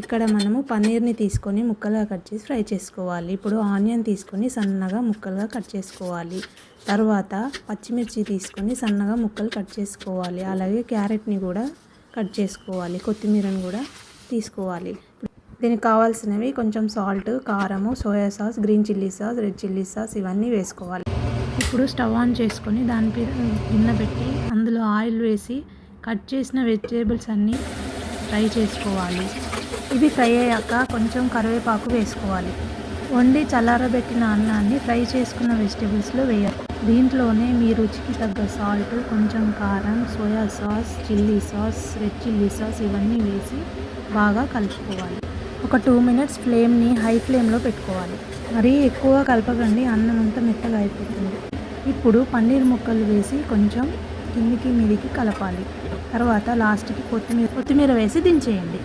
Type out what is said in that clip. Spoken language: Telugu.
ఇక్కడ మనము పన్నీర్ని తీసుకొని ముక్కలుగా కట్ చేసి ఫ్రై చేసుకోవాలి. ఇప్పుడు ఆనియన్ తీసుకొని సన్నగా ముక్కలుగా కట్ చేసుకోవాలి. తర్వాత పచ్చిమిర్చి తీసుకొని సన్నగా ముక్కలు కట్ చేసుకోవాలి. అలాగే క్యారెట్ని కూడా కట్ చేసుకోవాలి. కొత్తిమీరని కూడా తీసుకోవాలి. దీనికి కావాల్సినవి కొంచెం సాల్ట్ కారము soya sauce green chilli sauce red chilli sauce ఇవన్నీ వేసుకోవాలి. ఇప్పుడు స్టవ్ ఆన్ చేసుకొని దాని మీద గిన్నె పెట్టి అందులో ఆయిల్ వేసి కట్ చేసిన వెజిటేబుల్స్ అన్నీ ఫ్రై చేసుకోవాలి. ఇవి ఫ్రై అయ్యాక కొంచెం కరివేపాకు వేసుకోవాలి. వండి చల్లారబెట్టిన అన్నాన్ని ఫ్రై చేసుకున్న వెజిటేబుల్స్లో వేయాలి దీంట్లోనే మీ రుచికి తగ్గ సాల్ట్ కొంచెం కారం soya sauce chilli sauce red chilli sauce ఇవన్నీ వేసి బాగా కలుపుకోవాలి. ఒక టూ మినిట్స్ ఫ్లేమ్ని హై ఫ్లేమ్లో పెట్టుకోవాలి. మరీ ఎక్కువ కలపకండి అన్నం అంతా మెత్తగా అయిపోతుంది. ఇప్పుడు పన్నీర్ ముక్కలు వేసి కొంచెం కిందికి మీదికి కలపాలి. తర్వాత లాస్ట్కి కొత్తిమీర కొత్తిమీర వేసి దించేయండి.